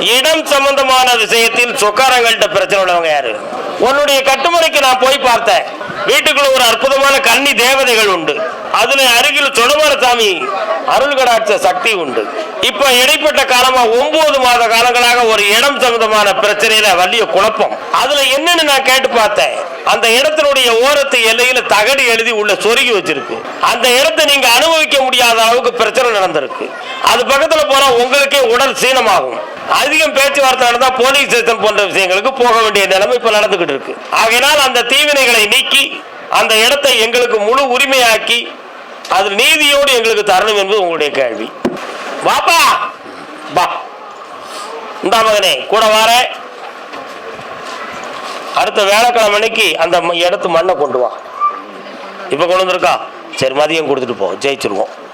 இடம் சம்பந்தமான விஷயத்தில் சொக்காரங்கள்ட்ட பிரச்சனை உள்ளவங்க யாரு? உன்னுடைய கட்டுமுறைக்கு நான் போய் பார்த்தேன். வீட்டுக்குள்ள ஒரு அற்புதமான கன்னி தேவதைகள் உண்டு. அதுல அருகில் சொடமார சாமி அருள்கடாட்ச சக்தி உண்டு. இப்ப இடைப்பட்ட காலமா ஒன்பது மாத காலங்களாக ஒரு இடம் சம்பந்தமான பிரச்சனையில வலிய குழப்பம். அதுல என்னன்னு நான் கேட்டு பார்த்தேன். அந்த இடத்தினுடைய ஓரத்து எல்லையில தகடு எழுதி உள்ள சொருகி வச்சிருக்கு. அந்த இடத்தை நீங்க அனுபவிக்க முடியாத அளவுக்கு பிரச்சனை நடந்திருக்கு. அது பக்கத்துல போனா உங்களுக்கே உடல் சீனமாகும். அதிகம் பேச்சுவார்த்தை நடந்தா போலீஸ் ஸ்டேஷன் போன்ற விஷயங்களுக்கு போக வேண்டிய நிலைமை இப்ப நடந்துகிட்டு இருக்கு. ஆகையினால் அந்த தீவினைகளை நீக்கி அந்த இடத்தை எங்களுக்கு முழு உரிமையாக்கி அது நீதியோடு எங்களுக்கு தரணும் என்பது உங்களுடைய கேள்வி. வாப்பா! வா. இந்த மகனே கூட வாரேன் அடுத்த வேலைக்கிழமை அன்னைக்கு அந்த ம- இடத்து மண்ணை கொண்டு வா. இப்போ கொண்டு வந்திருக்கா? சரி மதியம் கொடுத்துட்டு போ. ஜெயிச்சிருவோம்.